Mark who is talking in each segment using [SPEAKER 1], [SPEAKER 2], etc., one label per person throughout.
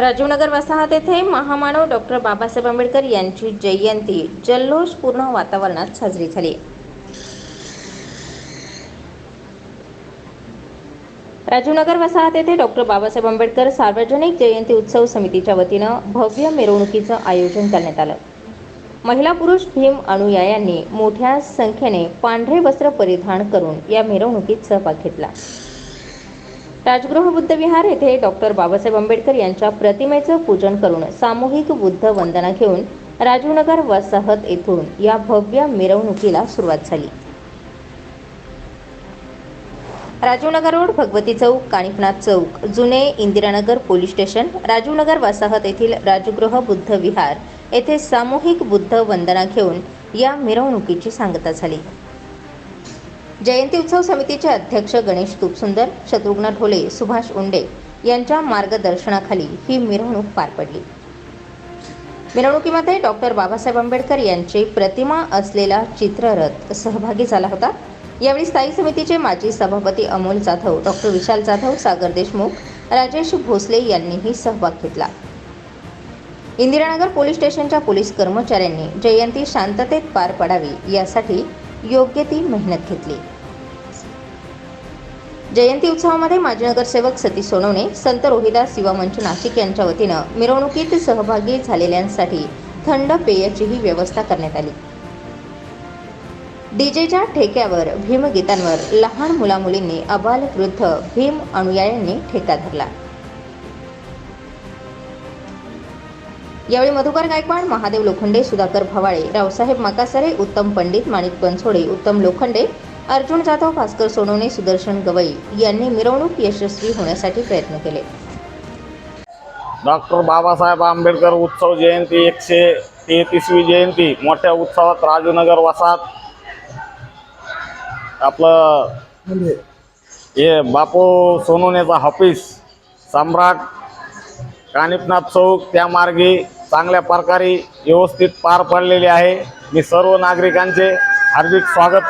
[SPEAKER 1] राजीवनगर वसाहत येथे महामानव डॉक्टर बाबासाहेब आंबेडकर यांची जयंती. जल्लोषपूर्ण वातावरणात साजरी झाली. राजीवनगर वसाहत येथे डॉक्टर बाबासाहेब आंबेडकर सार्वजनिक जयंती उत्सव समितीच्या वतीनं भव्य मिरवणुकीचं आयोजन करण्यात आलं. महिला पुरुष भीम अनुयायांनी मोठ्या संख्येने पांढरे वस्त्र परिधान करून या मिरवणुकीत सहभाग घेतला. राजगृह बुद्ध विहार येथे डॉक्टर बाबासाहेब आंबेडकर यांच्या प्रतिमेचं पूजन करून सामूहिक बुद्ध वंदना घेऊन राजीवनगर वसाहत येथून या भव्य मिरवणुकीला सुरुवात झाली. राजीवनगर रोड भगवती चौक कानिफनाथ चौक जुने इंदिरानगर पोलीस स्टेशन राजीवनगर वसाहत येथील राजगृह बुद्ध विहार येथे सामूहिक बुद्ध वंदना घेऊन या मिरवणुकीची सांगता झाली. जयंती उत्सव समितीचे अध्यक्ष गणेश तुपसुंदर शत्रुघ्न ढोले सुभाष उंडे यांच्या मार्गदर्शनाखाली ही मिरवणूक पार पडली. मिरवणुकीमध्ये डॉक्टर बाबासाहेब आंबेडकर यांची प्रतिमा असलेला चित्ररथ सहभागी झाला होता. यावेळी स्थायी समितीचे माजी सभापती अमोल जाधव डॉक्टर विशाल जाधव सागर देशमुख राजेश भोसले यांनीही सहभाग घेतला. इंदिरानगर पोलीस स्टेशनच्या पोलीस कर्मचाऱ्यांनी जयंती शांततेत पार पडावी यासाठी योग्य ती मेहनत घेतली. जयंती उत्सवामध्ये माजी नगरसेवक सतीश सोनवणे संत रोहिदास युवा मंच नाशिक यांच्या वतीनं मिरवणुकीत सहभागी झालेल्यांसाठी थंड पेयाचीही व्यवस्था करण्यात आली. डीजेच्या ठेक्यावर भीमगीतांवर लहान मुलामुलींनी अबाल वृद्ध भीम अनुयायांनी ठेका धरला. यावेळी मधुकर गायकवाड महादेव लोखंडे सुधाकर भवाळे रावसाहेब माकासरे उत्तम पंडित माणिक बनसोडे उत्तम लोखंडे अर्जुन जाधव भास्कर सोनवणे सुदर्शन गवई यांनी मिरवणूक यशस्वी होण्यासाठी प्रयत्न केले.
[SPEAKER 2] डॉक्टर बाबासाहेब आंबेडकर उत्सव जयंती एकशे तेहतीसवी जयंती. मोठ्या उत्सवात राजूनगर वसाहत. आपलं हे बापू सोनवण्याचा ऑफिस सम्राट कानिपनाथ चौक त्या मार्गे चांगल्या प्रकारे व्यवस्थित पार पडलेले आहे. मी सर्व नागरिकांचे हार्दिक स्वागत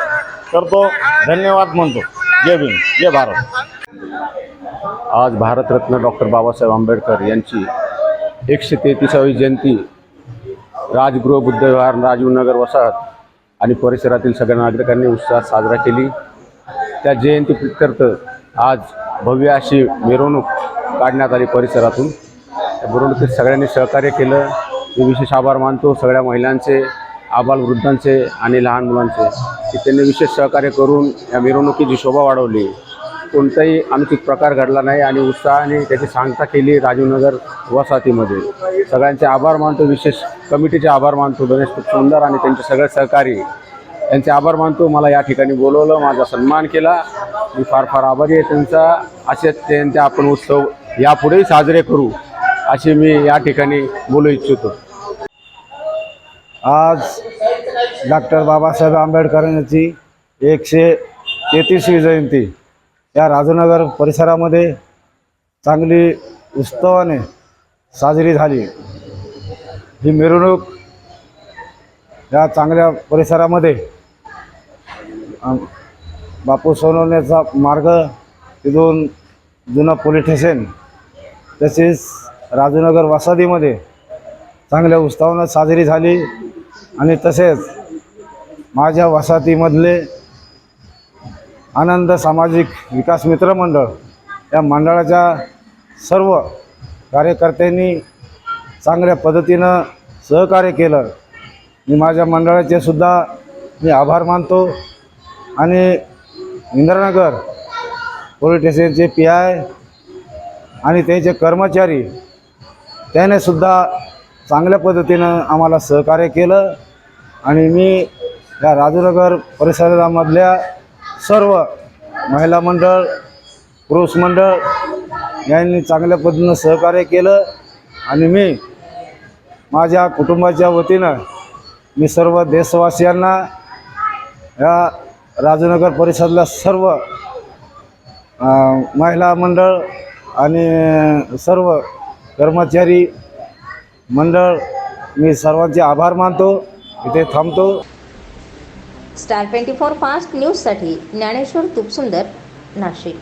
[SPEAKER 2] करतो. धन्यवाद म्हणतो. जय भीम. जय भारत.
[SPEAKER 3] आज भारतरत्न डॉक्टर बाबासाहेब आंबेडकर यांची एकशे तेहतीसावी जयंती राजगृह बुद्धविहार राजीवनगर वसाहत आणि परिसरातील सगळ्या नागरिकांनी उत्साहात साजरा केली. त्या जयंती प्रित्यर्थ आज भव्य अशी मिरवणूक काढण्यात आली परिसरातून. त्या सगळ्यांनी सहकार्य केलं. मी विशेष आभार मानतो सगळ्या महिलांचे आबालवृद्धांचे आणि लहान मुलांचे की त्यांनी विशेष सहकार्य करून या मिरवणुकीची शोभा वाढवली. कोणताही अनुचित प्रकार घडला नाही आणि उत्साहाने त्याची सांगता केली राजीवनगर वसाहतीमध्ये. सगळ्यांचे आभार मानतो विशेष कमिटीचे आभार मानतो गणेश सुंदर आणि त्यांचे सगळे सहकारी. त्यांचे आभार मानतो मला या ठिकाणी बोलवलं माझा सन्मान केला. मी फार फार आभारी आहे त्यांचा. असेच त्यांचे आपण उत्सव यापुढेही साजरे करू. असे मी या ठिकाणी बोलू इच्छितो.
[SPEAKER 4] आज डॉक्टर बाबासाहेब आंबेडकरांची एकशे तेहतीसवी जयंती या राजनगर परिसरामध्ये चांगली उत्सवाने साजरी झाली. ही मिरवणूक या चांगल्या परिसरामध्ये बापू सोनवण्याचा मार्ग तिथून जुना पोलीस स्टेशन तसेच राजूनगर वसाहतीमध्ये चांगल्या उत्सवानं साजरी झाली आणि तसेच माझ्या वसाहतीमधले आनंद सामाजिक विकास मित्र मंडळ या मंडळाच्या सर्व कार्यकर्त्यांनी चांगल्या पद्धतीनं सहकार्य केलं. मी माझ्या मंडळाचे सुद्धा मी आभार मानतो आणि इंद्रनगर पोलीस स्टेशनचे पी आय आणि त्यांचे कर्मचारी त्याने सुद्धा चांगल्या पद्धतीनं आम्हाला सहकार्य केलं. आणि मी या राजूनगर परिसरामधल्या सर्व महिला मंडळ पुरुष मंडळ यांनी चांगल्या पद्धतीनं सहकार्य केलं. आणि मी माझ्या कुटुंबाच्या वतीनं मी सर्व देशवासियांना या राजूनगर परिसरातल्या सर्व महिला मंडळ आणि सर्व कर्मचारी मंडळ मी सर्वांचे आभार मानतो. इथे थांबतो.
[SPEAKER 1] स्टार ट्वेंटी फोर फास्ट न्यूजसाठी ज्ञानेश्वर तुपसुंदर नाशिक.